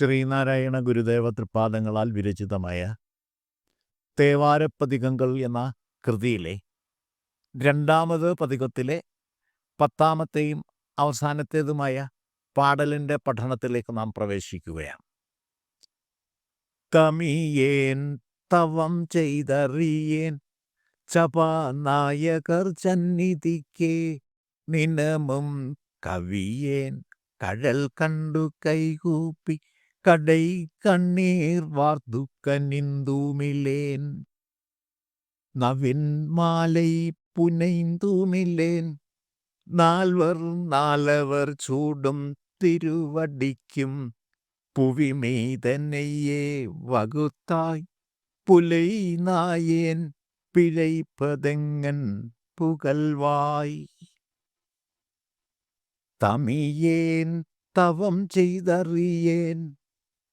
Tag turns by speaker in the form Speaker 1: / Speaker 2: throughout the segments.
Speaker 1: ശ്രീനാരായണ ഗുരുദേവ തൃപ്പാദങ്ങളാൽ വിരചിതമായ തേവാരപ്പതികങ്ങൾ എന്ന കൃതിയിലെ രണ്ടാമത് പതികത്തിലെ പത്താമത്തെയും അവസാനത്തേതുമായ പാടലിന്റെ പഠനത്തിലേക്ക് നാം പ്രവേശിക്കുകയാണ്. തമിയേൻ തവം ചെയ്തറിയേൻ ചപാനായകർ ചന്നിധിക്കേ നിനമും കവിയേൻ കഴൽ കണ്ടു കൈകൂപ്പി കടൈ കണ്ണീർ വാർത്തുക്കനിന്തുമിലേൻ നവിൻ മാലൈ പുനൈന്തുമിലേൻ നാൽവർ നാലവർ ചൂടും തിരുവടിക്കും. പുവിമീതനെയ്യേ വകുത്തായ് പുലൈ നായേൻ. പിഴൈപ്പതെങ്ങൻ പുകൽവായ്. തമിയേൻ തവം ചെയ്തറിയേൻ.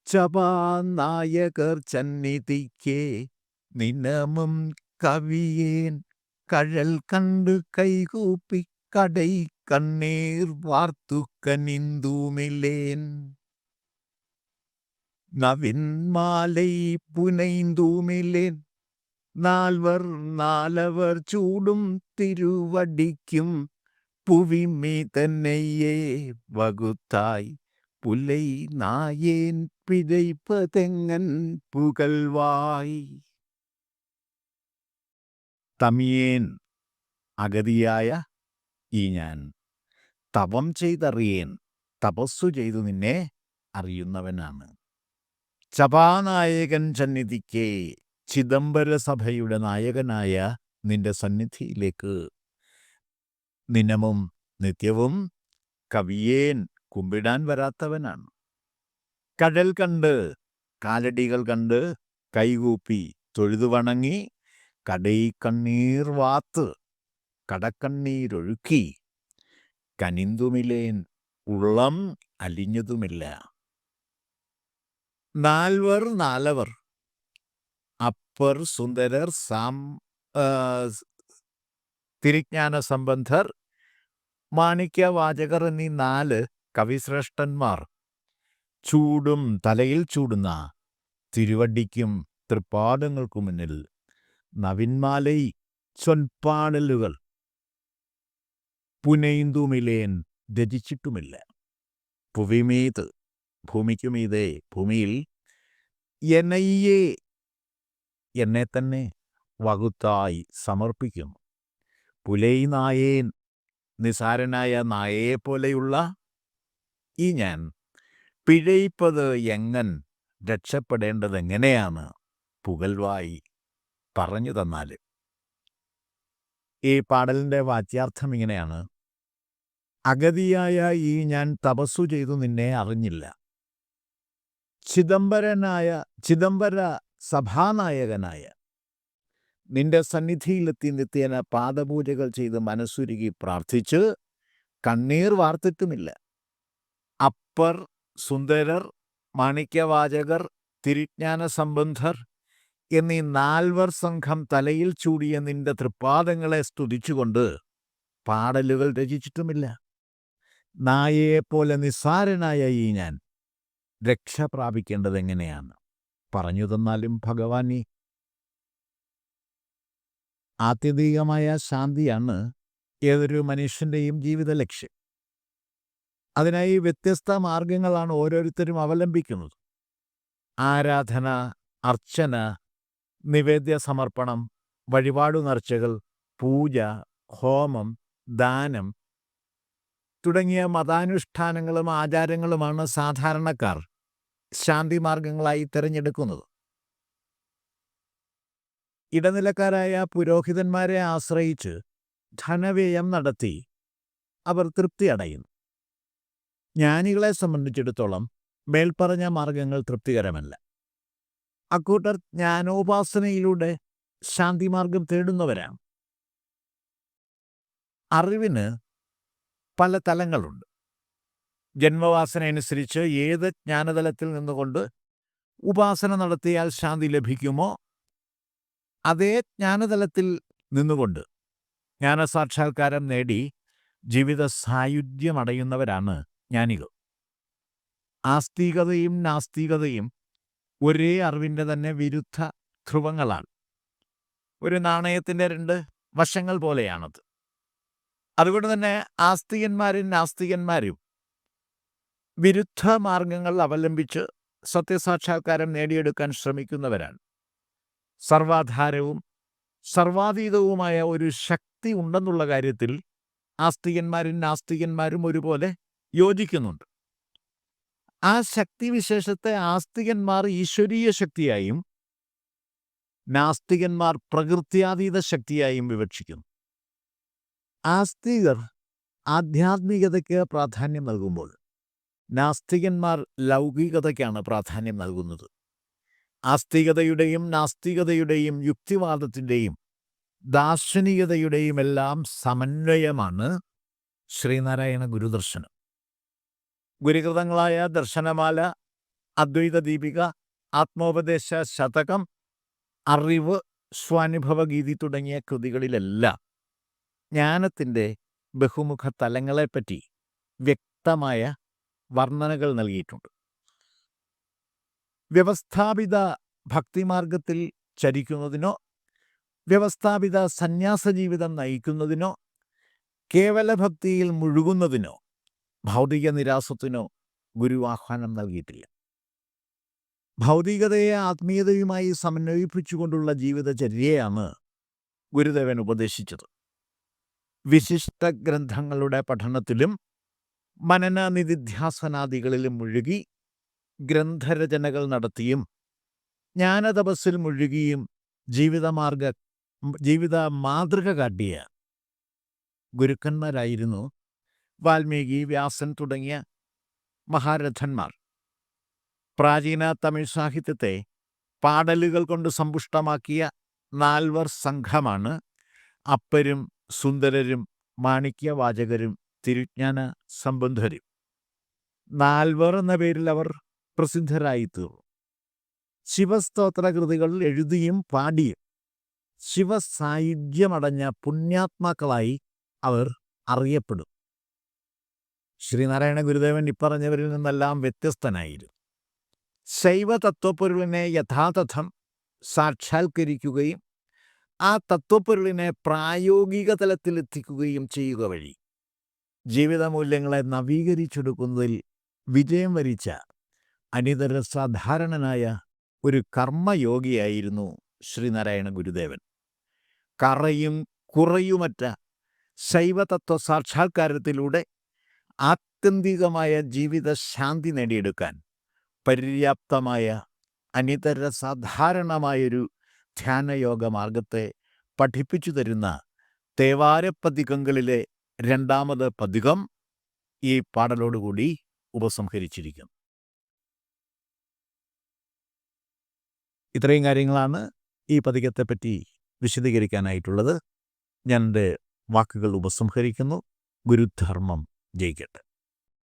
Speaker 1: ചപാനായകർ ചന്നിധിക്കേ നിനമും കവിയേൻ കഴൽ കണ്ടു കൈകൂപ്പി കടൈ കണ്ണീർ വാർത്തുക്കനിന്തുമിലേൻ നവിൻ മാலை പുനൈന്തുമിലേൻ നാൽവർ നാലവർ ചൂടും തിരുവടിക്കും പുവിമീ തന്നെയേ വകുത്തായ് പുലൈ നായേൻ പിഴൈപ്പതെങ്ങൻ புகழ்வாய் തമിയേൻ അഗതിയായ ഈ ഞാൻ. തപം ചെയ്തറിയേൻ തപസ്സു ചെയ്തു നിന്നെ അറിയുന്നവനാണ്. ചപാനായകൻ സന്നിധിക്ക് ചിദംബര സഭയുടെ നായകനായ നിന്റെ സന്നിധിയിലേക്ക്. നിനമും നിത്യവും കവിയേൻ കുമ്പിടാൻ വരാത്തവനാണ്. കടൽ കണ്ട് കാലടികൾ കണ്ട് കൈകൂപ്പി തൊഴുതു വണങ്ങി കടൈ കണ്ണീർ വാത്ത് കടക്കണ്ണീരൊഴുക്കി. കനിന്തുമില്ലേൻ ഉള്ളം അലിഞ്ഞതുമില്ല. നാൽവർ നാലവർ അപ്പർ സുന്ദരർ സാം തിരിജ്ഞാന സംബന്ധർ മാണിക്യവാചകർ എന്നീ നാല് കവിശ്രേഷ്ഠന്മാർ. ചൂടും തലയിൽ ചൂടുന്ന തിരുവടിക്കും തൃപ്പാദങ്ങൾക്കു മുന്നിൽ നവിന്മാലൈ ചൊൻപാടലുകൾ പുനൈന്തുമിലേൻ രചിച്ചിട്ടുമില്ല. പുവിമീത് ഭൂമിക്കുമീതേ ഭൂമിയിൽ എനയ്യേ എന്നെ തന്നെ വകുത്തായി സമർപ്പിക്കുന്നു. പുലൈ നായേൻ നിസാരനായ നായയെപ്പോലെയുള്ള ഈ ഞാൻ പിഴയിപ്പത് എങ്ങൻ രക്ഷപ്പെടേണ്ടതെങ്ങനെയാണ് പുകൽവായി പറഞ്ഞു തന്നാൽ ഈ പാടലിന്റെ വാച്യാർത്ഥം ഇങ്ങനെയാണ്. അഗതിയായ ഈ ഞാൻ തപസ്സു ചെയ്തു നിന്നെ അറിഞ്ഞില്ല. ചിദംബരനായ ചിദംബര സഭാനായകനായ നിന്റെ സന്നിധിയിലെത്തി നിത്യേന പാദപൂജകൾ ചെയ്ത് മനസ്സുരുകി പ്രാർത്ഥിച്ച് കണ്ണീർ വാർത്തിട്ടുമില്ല. അപ്പർ സുന്ദരർ മാണിക്യവാചകർ തിരിജ്ഞാന സംബന്ധർ എന്നീ നാൽവർ സംഘം തലയിൽ ചൂടിയ നിന്റെ തൃപ്പാദങ്ങളെ സ്തുതിച്ചുകൊണ്ട് പാടലുകൾ രചിച്ചിട്ടുമില്ല. നായയെപ്പോലെ നിസ്സാരനായ ഈ ഞാൻ രക്ഷ പ്രാപിക്കേണ്ടത് എങ്ങനെയാണ് പറഞ്ഞു തന്നാലും ഭഗവാനി ആത്യന്തികമായ ശാന്തിയാണ് ഏതൊരു മനുഷ്യന്റെയും ജീവിത ലക്ഷ്യം അതിനായി വ്യത്യസ്ത മാർഗങ്ങളാണ് ഓരോരുത്തരും അവലംബിക്കുന്നത്. ആരാധന അർച്ചന നിവേദ്യ സമർപ്പണം വഴിപാടു നർച്ചകൾ പൂജ ഹോമം ദാനം തുടങ്ങിയ മതാനുഷ്ഠാനങ്ങളും ആചാരങ്ങളുമാണ് സാധാരണക്കാർ ശാന്തി മാർഗങ്ങളായി തിരഞ്ഞെടുക്കുന്നത്. ഇടനിലക്കാരായ പുരോഹിതന്മാരെ ആശ്രയിച്ച് ധനവ്യയം നടത്തി അവർ തൃപ്തി അടയുന്നു ജ്ഞാനികളെ സംബന്ധിച്ചിടത്തോളം മേൽപ്പറഞ്ഞ മാർഗങ്ങൾ തൃപ്തികരമല്ല. അക്കൂട്ടർ ജ്ഞാനോപാസനയിലൂടെ ശാന്തിമാർഗം തേടുന്നവരാണ്. അറിവിന് പല തലങ്ങളുണ്ട്. ജന്മവാസന അനുസരിച്ച് ഏത് ജ്ഞാനതലത്തിൽ നിന്നുകൊണ്ട് ഉപാസന നടത്തിയാൽ ശാന്തി ലഭിക്കുമോ അതേ ജ്ഞാനതലത്തിൽ നിന്നുകൊണ്ട് ജ്ഞാനസാക്ഷാത്കാരം നേടി ജീവിത സായുധ്യമടയുന്നവരാണ് ജ്ഞാനികൾ. ആസ്തികതയും നാസ്തികതയും ഒരേ അറിവിന്റെ തന്നെ വിരുദ്ധ ധ്രുവങ്ങളാണ്. ഒരു നാണയത്തിന്റെ രണ്ട് വശങ്ങൾ പോലെയാണത്. അതുകൊണ്ട് തന്നെ ആസ്തികന്മാരും നാസ്തികന്മാരും വിരുദ്ധ മാർഗങ്ങൾ അവലംബിച്ച് സത്യസാക്ഷാത്കാരം നേടിയെടുക്കാൻ ശ്രമിക്കുന്നവരാണ്. സർവാധാരവും സർവാതീതവുമായ ഒരു ശക്തി ഉണ്ടെന്നുള്ള കാര്യത്തിൽ ആസ്തികന്മാരും നാസ്തികന്മാരും ഒരുപോലെ യോജിക്കുന്നുണ്ട്. ആ ശക്തിവിശേഷത്തെ ആസ്തികന്മാർ ഈശ്വരീയ ശക്തിയായും നാസ്തികന്മാർ പ്രകൃത്യാതീത ശക്തിയായും വിവക്ഷിക്കുന്നു. ആസ്തികർ ആധ്യാത്മികതയ്ക്ക് പ്രാധാന്യം നൽകുമ്പോൾ നാസ്തികന്മാർ ലൗകികതയ്ക്കാണ് പ്രാധാന്യം നൽകുന്നത്. ആസ്തികതയുടെയും നാസ്തികതയുടെയും യുക്തിവാദത്തിന്റെയും ദാർശനികതയുടെയും എല്ലാം സമന്വയമാണ് ശ്രീനാരായണ ഗുരുദർശനം. ഗുരുകൃതങ്ങളായ ദർശനമാല അദ്വൈത ദീപിക ആത്മോപദേശ ശതകം അറിവ് സ്വാനുഭവഗീതി തുടങ്ങിയ കൃതികളിലെല്ലാം ജ്ഞാനത്തിന്റെ ബഹുമുഖ തലങ്ങളെപ്പറ്റി വ്യക്തമായ വർണനകൾ നൽകിയിട്ടുണ്ട്. വ്യവസ്ഥാപിത ഭക്തിമാർഗത്തിൽ ചരിക്കുന്നതിനോ വ്യവസ്ഥാപിത സന്യാസ ജീവിതം നയിക്കുന്നതിനോ കേവല ഭക്തിയിൽ മുഴുകുന്നതിനോ ഭൗതിക നിരാസത്തിനോ ഗുരു ആഹ്വാനം നൽകിയിട്ടില്ല. ഭൗതികതയെ ആത്മീയതയുമായി സമന്വയിപ്പിച്ചുകൊണ്ടുള്ള ജീവിതചര്യയാണ് ഗുരുദേവൻ ഉപദേശിച്ചത്. വിശിഷ്ട ഗ്രന്ഥങ്ങളുടെ പഠനത്തിലും മനന നിധിധ്യാസനാദികളിലും മുഴുകി ഗ്രന്ഥരചനകൾ നടത്തിയും ജ്ഞാനതപസ്സിൽ മുഴുകിയും ജീവിതമാർഗ ജീവിത മാതൃക കാട്ടിയ ഗുരുക്കന്മാരായിരുന്നു വാൽമീകി വ്യാസൻ തുടങ്ങിയ മഹാരഥന്മാർ. പ്രാചീന തമിഴ് സാഹിത്യത്തെ പാടലുകൾ കൊണ്ട് സമ്പുഷ്ടമാക്കിയ നാൽവർ സംഘമാണ് അപ്പരും സുന്ദരരും മാണിക്യവാചകരും തിരുജ്ഞാന സംബന്ധരും. നാൽവർ എന്ന പേരിൽ അവർ പ്രസിദ്ധരായി തീർന്നു ശിവസ്തോത്ര കൃതികൾ എഴുതിയും പാടിയും ശിവസായുജ്യമടഞ്ഞ പുണ്യാത്മാക്കളായി അവർ അറിയപ്പെടും. ശ്രീനാരായണ ഗുരുദേവൻ ഇപ്പറഞ്ഞവരിൽ നിന്നെല്ലാം വ്യത്യസ്തനായിരുന്നു. ശൈവ തത്വപ്പൊരുളിനെ യഥാതഥം സാക്ഷാത്കരിക്കുകയും ആ തത്വപ്പൊരുളിനെ പ്രായോഗിക തലത്തിലെത്തിക്കുകയും ചെയ്യുക വഴി ജീവിതമൂല്യങ്ങളെ നവീകരിച്ചെടുക്കുന്നതിൽ വിജയം വരിച്ച അനിതര സാധാരണനായ ഒരു കർമ്മയോഗിയായിരുന്നു ശ്രീനാരായണ ഗുരുദേവൻ. കറയും കുറയുമറ്റ ശൈവതത്വ സാക്ഷാത്കാരത്തിലൂടെ ആത്യന്തികമായ ജീവിത ശാന്തി നേടിയെടുക്കാൻ പര്യാപ്തമായ അനിതര സാധാരണമായൊരു ധ്യാനയോഗ മാർഗത്തെ പഠിപ്പിച്ചു തരുന്ന തേവാരപ്പതികങ്ങളിലെ രണ്ടാമത് പതികം ഈ പാടലോടുകൂടി ഉപസംഹരിച്ചിരിക്കുന്നു. ഇത്രയും കാര്യങ്ങളാണ് ഈ പതികത്തെപ്പറ്റി വിശദീകരിക്കാനായിട്ടുള്ളത്. ഞാൻ എന്റെ വാക്കുകൾ ഉപസംഹരിക്കുന്നു. ഗുരുധർമ്മം ജയിക്കട്ടെ